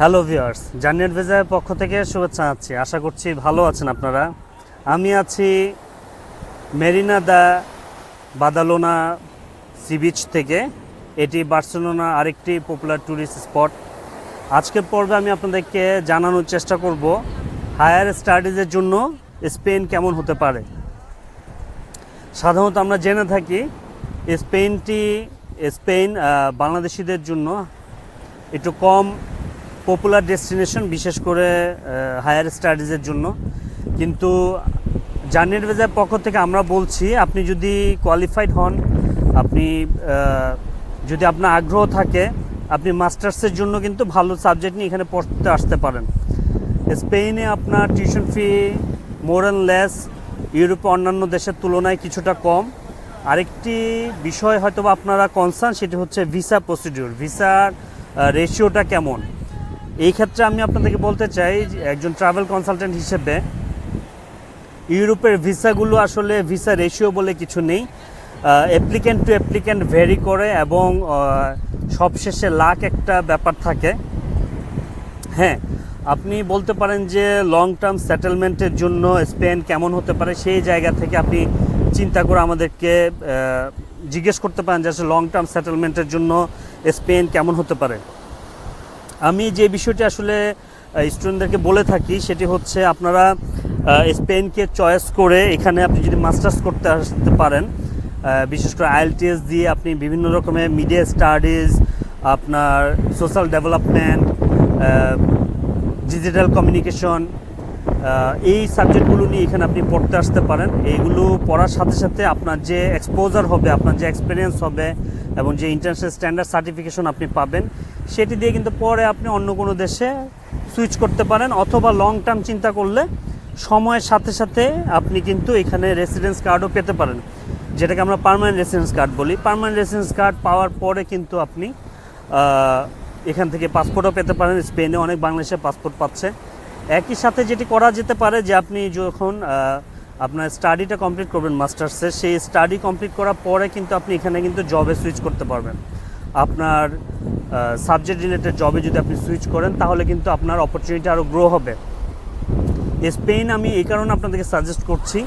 Hello viewers জানিয়ার ভেজার পক্ষ থেকে শুভেচ্ছা জানাচ্ছি। আশা করছি ভালো আছেন আপনারা। আমি আছি Marina de Badalona sea beach থেকে। এটি বার্সেলোনা আরেকটি পপুলার ট্যুরিস্ট স্পট আজকের পর্বে আমি আপনাদেরকে জানানোর চেষ্টা করব হায়ার স্টাডিজের জন্য স্পেন কেমন হতে পারে। সাধারণত আমরা জেনে থাকি স্পেনটি, স্পেন বাংলাদেশিদের জন্য একটু কম পপুলার ডেস্টিনেশন বিশেষ করে হায়ার স্টাডিজের জন্য। কিন্তু জার্নির ভেজার পক্ষ থেকে আমরা বলছি, আপনি যদি কোয়ালিফাইড হন, আপনি যদি আপনার আগ্রহ থাকে, আপনি মাস্টার্সের জন্য কিন্তু ভালো সাবজেক্ট নিয়ে এখানে পড়তে আসতে পারেন। স্পেনে আপনার tuition fee more and less ইউরোপে অন্যান্য দেশের তুলনায় কিছুটা কম। আরেকটি বিষয় হয়তো আপনারা কনসার্ন সেটি হচ্ছে ভিসা প্রসিডিউর ভিসার রেশিওটা কেমন? এই ক্ষেত্রে আমি আপনাদেরকে বলতে চাই একজন ট্রাভেল কনসালটেন্ট হিসেবে ইউরোপের ভিসাগুলো আসলে ভিসা রেশিও বলে কিছু নেই। অ্যাপ্লিক্যান্ট টু অ্যাপ্লিক্যান্ট ভেরি করে এবং সবশেষে লাখ একটা ব্যাপার থাকে। হ্যাঁ আপনি বলতে পারেন যে লং টার্ম সেটেলমেন্টের জন্য স্পেন কেমন হতে পারে সেই জায়গা থেকে আপনি চিন্তা করে আমাদেরকে জিজ্ঞেস করতে পারেন যে আসলে লং টার্ম সেটেলমেন্টের জন্য স্পেন কেমন হতে পারে। আমি যে বিষয়টি আসলে স্টুডেন্টদেরকে বলে থাকি, সেটি হচ্ছে আপনারা স্পেনকে চয়েস করে এখানে আপনি যদি মাস্টার্স করতে আসতে পারেন বিশেষ করে আইএলটিএস দিয়ে আপনি বিভিন্ন রকমের মিডিয়া স্টাডিজ আপনার সোশ্যাল ডেভেলপমেন্ট ডিজিটাল কমিউনিকেশন এই সাবজেক্টগুলো নিয়ে এখানে আপনি পড়তে আসতে পারেন। এইগুলো পড়ার সাথে সাথে আপনার যে এক্সপোজার হবে, আপনার যে এক্সপিরিয়েন্স হবে এবং যে ইন্টারন্যাশনাল স্ট্যান্ডার্ড সার্টিফিকেশন আপনি পাবেন, সেটি দিয়ে কিন্তু পরে আপনি অন্য কোনো দেশে সুইচ করতে পারেন অথবা লং টার্ম চিন্তা করলে সময়ের সাথে সাথে আপনি কিন্তু এখানে রেসিডেন্স কার্ডও পেতে পারেন। যেটাকে আমরা পার্মানেন্ট রেসিডেন্স কার্ড বলি। পার্মানেন্ট রেসিডেন্স কার্ড পাওয়ার পরে কিন্তু আপনি এখান থেকে পাসপোর্টও পেতে পারেন। স্পেনে অনেক বাংলাদেশের পাসপোর্ট পাচ্ছে। একই সাথে যেটি করা যেতে পারে যে আপনি যখন আপনার স্টাডিটা কমপ্লিট করবেন মাস্টার্সের সেই স্টাডি কমপ্লিট করার পরে কিন্তু আপনি এখানে কিন্তু জবে সুইচ করতে পারবেন। আপনার সাবজেক্ট রিলেটেড জবে যদি আপনি সুইচ করেন, তাহলে কিন্তু আপনার অপরচুনিটি আরও গ্রো হবে। স্পেন আমি এই কারণে আপনাদেরকে সাজেস্ট করছি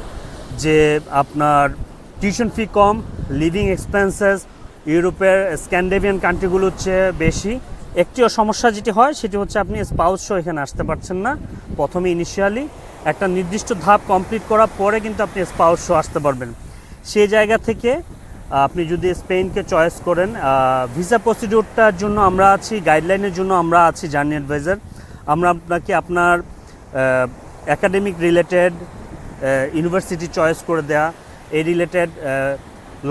যে আপনার টিউশন ফি কম লিভিং এক্সপেন্সেস ইউরোপের স্ক্যান্ডেভিয়ান কান্ট্রিগুলোর চেয়ে বেশি। একটিও সমস্যা যেটি হয়, সেটি হচ্ছে আপনি স্পাউস শো এখানে আসতে পারছেন না। প্রথমে ইনিশিয়ালি একটা নির্দিষ্ট ধাপ কমপ্লিট করার পরে কিন্তু আপনি স্পাউস শো আসতে পারবেন। সেই জায়গা থেকে আপনি যদি স্পেনকে চয়েস করেন ভিসা প্রসিডিউরটার জন্য আমরা আছি গাইডলাইনের জন্য আমরা আছি জার্নি অ্যাডভাইজার আমরা আপনাকে আপনার অ্যাকাডেমিক রিলেটেড ইউনিভার্সিটি চয়েস করে দেয়া, এই related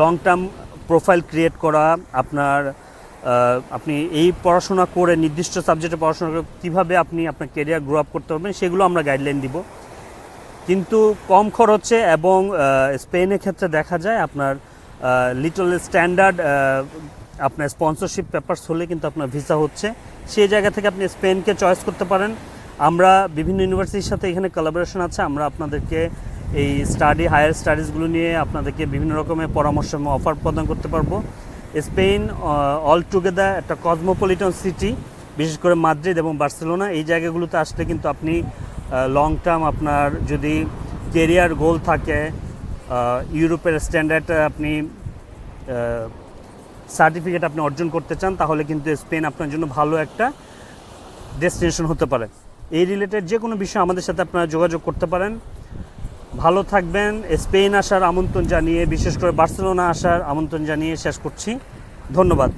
long term profile create করা, আপনার আপনি এই পড়াশোনা করে নির্দিষ্ট সাবজেক্টে পড়াশোনা করে কীভাবে আপনি আপনার কেরিয়ার গ্রো আপ করতে পারবেন সেগুলো আমরা গাইডলাইন দিব। কিন্তু কম খরচে এবং স্পেনের ক্ষেত্রে দেখা যায় আপনার লিটল স্ট্যান্ডার্ড আপনার স্পন্সরশিপ পেপারস হলে কিন্তু আপনার ভিসা হচ্ছে। সেই জায়গা থেকে আপনি স্পেনকে চয়েস করতে পারেন। আমরা বিভিন্ন ইউনিভার্সিটির সাথে এখানে কোলাবোরেশন আছে। আমরা আপনাদেরকে এই স্টাডি হায়ার স্টাডিজগুলো নিয়ে আপনাদেরকে বিভিন্ন রকমের পরামর্শ এবং অফার প্রদান করতে পারব। স্পেন অল টুগেদার একটা কসমোপলিটন সিটি বিশেষ করে মাদ্রিদ এবং বার্সেলোনা। এই জায়গাগুলোতে আসলে কিন্তু আপনি লং টার্ম আপনার যদি কেরিয়ার গোল থাকে ইউরোপের স্ট্যান্ডার্ড আপনি সার্টিফিকেট আপনি অর্জন করতে চান, তাহলে কিন্তু স্পেন আপনার জন্য ভালো একটা ডেস্টিনেশন হতে পারে। এই রিলেটেড যে কোনো বিষয়ে আমাদের সাথে আপনারা যোগাযোগ করতে পারেন। ভালো থাকবেন। স্পেন আসার আমন্ত্রণ জানিয়ে, বিশেষ করে বার্সেলোনা আসার আমন্ত্রণ জানিয়ে শেষ করছি। ধন্যবাদ।